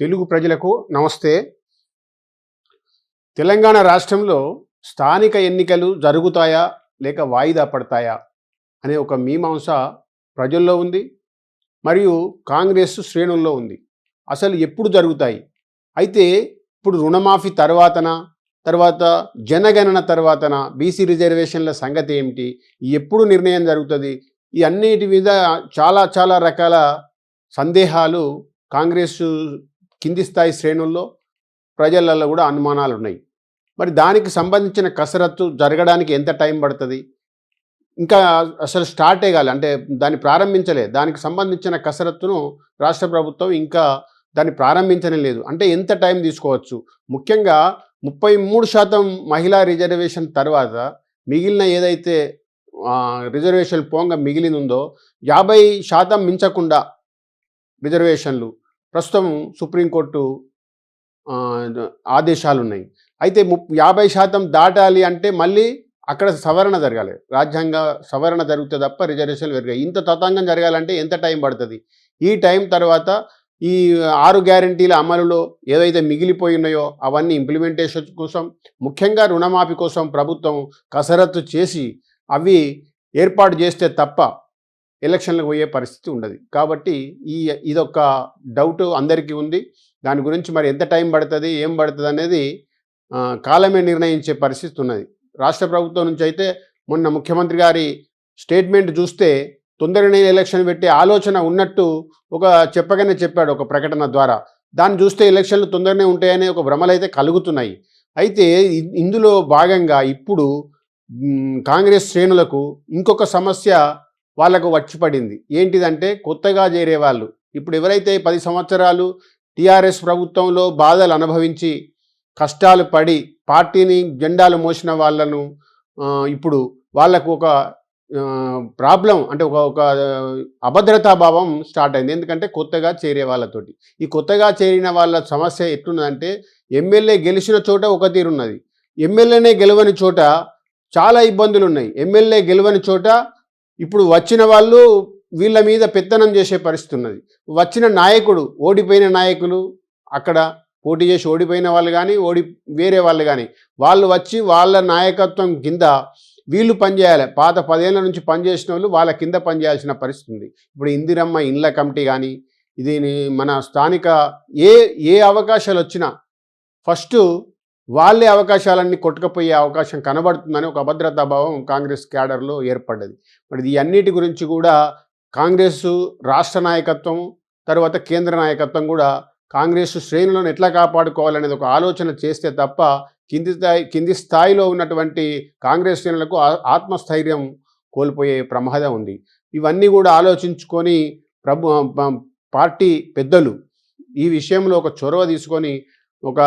తెలుగు ప్రజలకు నమస్తే. తెలంగాణ రాష్ట్రంలో స్థానిక ఎన్నికలు జరుగుతాయా లేక వాయిదా పడతాయా అనే ఒక మీమాంస ప్రజల్లో ఉంది. మరియు కాంగ్రెస్ శ్రేణుల్లో ఉంది. అసలు ఎప్పుడు జరుగుతాయి? అయితే ఇప్పుడు రుణమాఫీ తర్వాతన? తర్వాత జనగణన తర్వాతన? బీసీ రిజర్వేషన్ల సంగతి ఏమిటి? ఎప్పుడు నిర్ణయం జరుగుతుంది? ఈ అన్నిటి మీద చాలా చాలా రకాల సందేహాలు కాంగ్రెస్ కింది స్థాయి శ్రేణుల్లో ప్రజలలో కూడా అనుమానాలు ఉన్నాయి మరి దానికి సంబంధించిన కసరత్తు జరగడానికి ఎంత టైం పడుతుంది? ఇంకా అసలు స్టార్టే కాలి అంటే దాన్ని ప్రారంభించలే. దానికి సంబంధించిన కసరత్తును రాష్ట్ర ప్రభుత్వం ఇంకా దాన్ని ప్రారంభించనే లేదు. అంటే ఎంత టైం తీసుకోవచ్చు? ముఖ్యంగా ముప్పై మూడు శాతం మహిళా రిజర్వేషన్ తర్వాత మిగిలిన ఏదైతే రిజర్వేషన్ పోంగా మిగిలిందో ఉందో యాభై శాతం మించకుండా రిజర్వేషన్లు ప్రస్తుతం సుప్రీంకోర్టు ఆదేశాలు ఉన్నాయి అయితే ము యాభై శాతం దాటాలి అంటే మళ్ళీ అక్కడ సవరణ జరగాలి. రాజ్యాంగ సవరణ జరిగితే తప్ప రిజర్వేషన్లు పెరిగాయి. ఇంత తతంగం జరగాలంటే ఎంత టైం పడుతుంది? ఈ టైం తర్వాత ఈ ఆరు గ్యారంటీల అమలులో ఏదైతే మిగిలిపోయి ఉన్నాయో అవన్నీ ఇంప్లిమెంటేషన్ కోసం ముఖ్యంగా రుణమాఫీ కోసం ప్రభుత్వం కసరత్తు చేసి అవి ఏర్పాటు చేస్తే తప్ప ఎలక్షన్లకు పోయే పరిస్థితి ఉండదు. కాబట్టి ఈ ఇదొక డౌట్ అందరికీ ఉంది. దాని గురించి మరి ఎంత టైం పడుతుంది ఏం పడుతుంది అనేది కాలమే నిర్ణయించే పరిస్థితి ఉన్నది. రాష్ట్ర ప్రభుత్వం నుంచి అయితే మొన్న ముఖ్యమంత్రి గారి స్టేట్మెంట్ చూస్తే తొందరగానే ఎలక్షన్ పెట్టే ఆలోచన ఉన్నట్టు ఒక చెప్పగానే చెప్పాడు ఒక ప్రకటన ద్వారా. దాన్ని చూస్తే ఎలక్షన్లు తొందరనే ఉంటాయనే ఒక భ్రమలు అయితే కలుగుతున్నాయి. అయితే ఇందులో భాగంగా ఇప్పుడు కాంగ్రెస్ శ్రేణులకు ఇంకొక సమస్య వాళ్ళకు వచ్చి పడింది. ఏంటిదంటే కొత్తగా చేరే వాళ్ళు ఇప్పుడు ఎవరైతే పది సంవత్సరాలు టీఆర్ఎస్ ప్రభుత్వంలో బాధలు అనుభవించి కష్టాలు పడి పార్టీని జెండాలు మోసిన వాళ్ళను ఇప్పుడు వాళ్ళకు ఒక ప్రాబ్లం అంటే ఒక ఒక అభద్రతా భావం స్టార్ట్ అయింది. ఎందుకంటే కొత్తగా చేరే వాళ్ళతోటి. ఈ కొత్తగా చేరిన వాళ్ళ సమస్య ఎట్లున్నదంటే ఎమ్మెల్యే గెలిచిన చోట ఒక తీరున్నది. ఎమ్మెల్యేనే గెలవని చోట చాలా ఇబ్బందులు ఉన్నాయి ఎమ్మెల్యే గెలవని చోట ఇప్పుడు వచ్చిన వాళ్ళు వీళ్ళ మీద పెత్తనం చేసే పరిస్థితి ఉన్నది. వచ్చిన నాయకుడు ఓడిపోయిన నాయకులు అక్కడ పోటీ చేసి ఓడిపోయిన వాళ్ళు కానీ ఓడి వేరే వాళ్ళు కానీ వాళ్ళు వచ్చి వాళ్ళ నాయకత్వం కింద వీళ్ళు పనిచేయాలి. పాత పదేళ్ళ నుంచి పనిచేసిన వాళ్ళు వాళ్ళ కింద పనిచేయాల్సిన పరిస్థితి ఉంది. ఇప్పుడు ఇందిరమ్మ ఇండ్ల కమిటీ కానీ ఇది మన స్థానిక ఏ ఏ అవకాశాలు వచ్చినా ఫస్ట్ వాళ్ళే అవకాశాలన్నీ కొట్టుకపోయే అవకాశం కనబడుతుందని ఒక అభద్రతా భావం కాంగ్రెస్ క్యాడర్లో ఏర్పడ్డది. మరి ఈ అన్నిటి గురించి కూడా కాంగ్రెస్ రాష్ట్ర నాయకత్వం తర్వాత కేంద్ర నాయకత్వం కూడా కాంగ్రెస్ శ్రేణులను ఎట్లా కాపాడుకోవాలనేది ఒక ఆలోచన చేస్తే తప్ప కింది స్థాయి కింది స్థాయిలో ఉన్నటువంటి కాంగ్రెస్ శ్రేణులకు ఆత్మస్థైర్యం కోల్పోయే ప్రమాదం ఉంది. ఇవన్నీ కూడా ఆలోచించుకొని ప్రభు పార్టీ పెద్దలు ఈ విషయంలో ఒక చొరవ తీసుకొని ఒక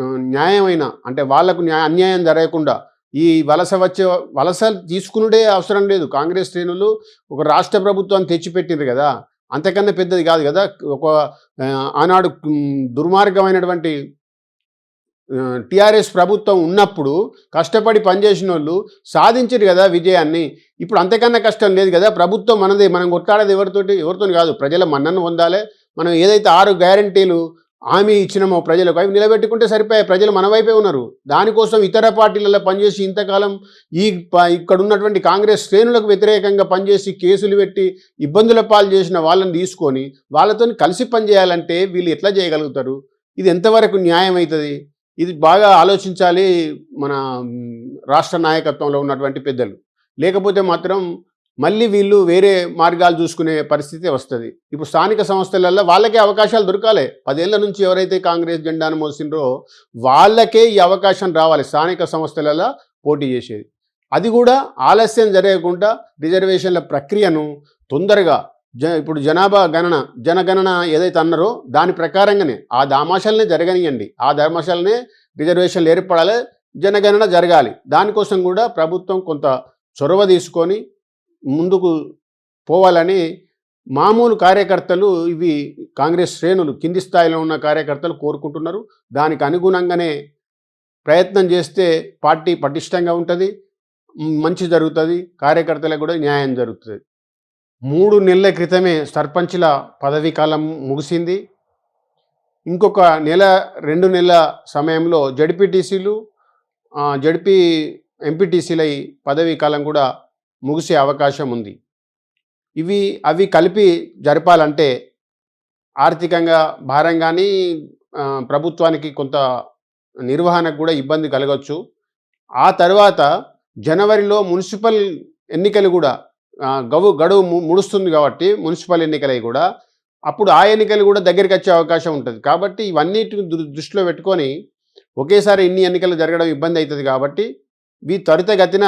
న్యాయమైన అంటే వాళ్ళకు న్యాయ అన్యాయం జరగకుండా ఈ వలస వచ్చే వలస తీసుకునుడే అవసరం లేదు. కాంగ్రెస్ శ్రేణులు ఒక రాష్ట్ర ప్రభుత్వాన్ని తెచ్చిపెట్టింది కదా. అంతకన్నా పెద్దది కాదు కదా. ఒక ఆనాడు దుర్మార్గమైనటువంటి టిఆర్ఎస్ ప్రభుత్వం ఉన్నప్పుడు కష్టపడి పనిచేసిన వాళ్ళు సాధించారు కదా విజయాన్ని. ఇప్పుడు అంతకన్నా కష్టం లేదు కదా. ప్రభుత్వం మనది. మనం కొట్లాడేది ఎవరితోటి? ఎవరితో కాదు. ప్రజల మన్నను పొందాలి. మనం ఏదైతే ఆరు గ్యారంటీలు హామీ ఇచ్చినామో ప్రజలకు అవి నిలబెట్టుకుంటే సరిపోయాయి. ప్రజలు మన వైపే ఉన్నారు. దానికోసం ఇతర పార్టీలలో పనిచేసి ఇంతకాలం ఈ ప- ఇక్కడ ఉన్నటువంటి కాంగ్రెస్ శ్రేణులకు వ్యతిరేకంగా పనిచేసి కేసులు పెట్టి ఇబ్బందుల పాలు చేసిన వాళ్ళని తీసుకొని వాళ్ళతో కలిసి పనిచేయాలంటే వీళ్ళు ఎట్లా చేయగలుగుతారు? ఇది ఎంతవరకు న్యాయం అవుతుంది? ఇది బాగా ఆలోచించాలి మన రాష్ట్ర నాయకత్వంలో ఉన్నటువంటి పెద్దలు. లేకపోతే మాత్రం మళ్ళీ వీళ్ళు వేరే మార్గాలు చూసుకునే పరిస్థితి వస్తుంది. ఇప్పుడు స్థానిక సంస్థలలో వాళ్ళకే అవకాశాలు దొరకాలి. పదేళ్ళ నుంచి ఎవరైతే కాంగ్రెస్ జెండాను మోసినరో వాళ్ళకే ఈ అవకాశం రావాలి. స్థానిక సంస్థలలో పోటీ చేసేది. అది కూడా ఆలస్యం జరగకుండా రిజర్వేషన్ల ప్రక్రియను తొందరగా జ ఇప్పుడు జనాభా గణన జనగణన ఏదైతే అన్నారో దాని ప్రకారంగానే ఆ దామాషాలనే జరగనియండి. ఆ ధర్మశాలనే రిజర్వేషన్లు ఏర్పడాలి జనగణన జరగాలి. దానికోసం కూడా ప్రభుత్వం కొంత చొరవ తీసుకొని ముందుకు పోవాలని మామూలు కార్యకర్తలు ఇవి కాంగ్రెస్ శ్రేణులు కింది స్థాయిలో ఉన్న కార్యకర్తలు కోరుకుంటున్నారు. దానికి అనుగుణంగానే ప్రయత్నం చేస్తే పార్టీ పటిష్టంగా ఉంటుంది. మంచి జరుగుతుంది. కార్యకర్తలకు కూడా న్యాయం జరుగుతుంది. మూడు నెలల క్రితమే సర్పంచ్ల పదవీ కాలం ముగిసింది. ఇంకొక నెల రెండు నెలల సమయంలో జడ్పీటీసీలు జడ్పీ ఎంపీటీసీల పదవీ కాలం కూడా ముగిసే అవకాశం ఉంది. ఇవి అవి కలిపి జరపాలంటే ఆర్థికంగా భారం కానీ ప్రభుత్వానికి కొంత నిర్వహణకు కూడా ఇబ్బంది కలగవచ్చు ఆ తర్వాత జనవరిలో మున్సిపల్ ఎన్నికలు కూడా గవు గడువు ముడుస్తుంది కాబట్టి మున్సిపల్ ఎన్నికలవి కూడా అప్పుడు ఆ ఎన్నికలు కూడా దగ్గరికి వచ్చే అవకాశం ఉంటుంది. కాబట్టి ఇవన్నిటిని దృ- దృష్టిలో పెట్టుకొని ఒకేసారి ఇన్ని ఎన్నికలు జరగడం ఇబ్బంది అవుతుంది కాబట్టి ఇవి త్వరితగతిన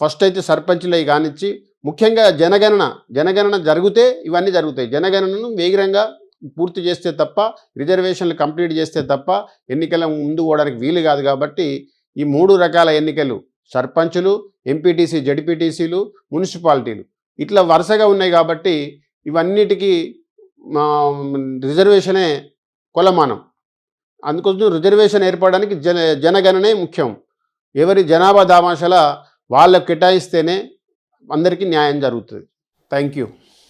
ఫస్ట్ అయితే సర్పంచ్లవి కానిచ్చి ముఖ్యంగా జనగణన జనగణన జరిగితే ఇవన్నీ జరుగుతాయి. జనగణనను వేగంగా పూర్తి చేస్తే తప్ప రిజర్వేషన్లు కంప్లీట్ చేస్తే తప్ప ఎన్నికల ముందు పోవడానికి వీలు కాదు కాబట్టి ఈ మూడు రకాల ఎన్నికలు సర్పంచులు ఎంపీటీసీ జడ్పీటీసీలు మున్సిపాలిటీలు ఇట్లా వరుసగా ఉన్నాయి కాబట్టి ఇవన్నిటికీ రిజర్వేషనే కొలమానం. అందుకోసం రిజర్వేషన్ ఏర్పడడానికి జన జనగణనే ముఖ్యం. ఎవరి జనాభా దామాషల వాళ్ళకు కేటాయిస్తేనే అందరికీ న్యాయం జరుగుతుంది. Thank you.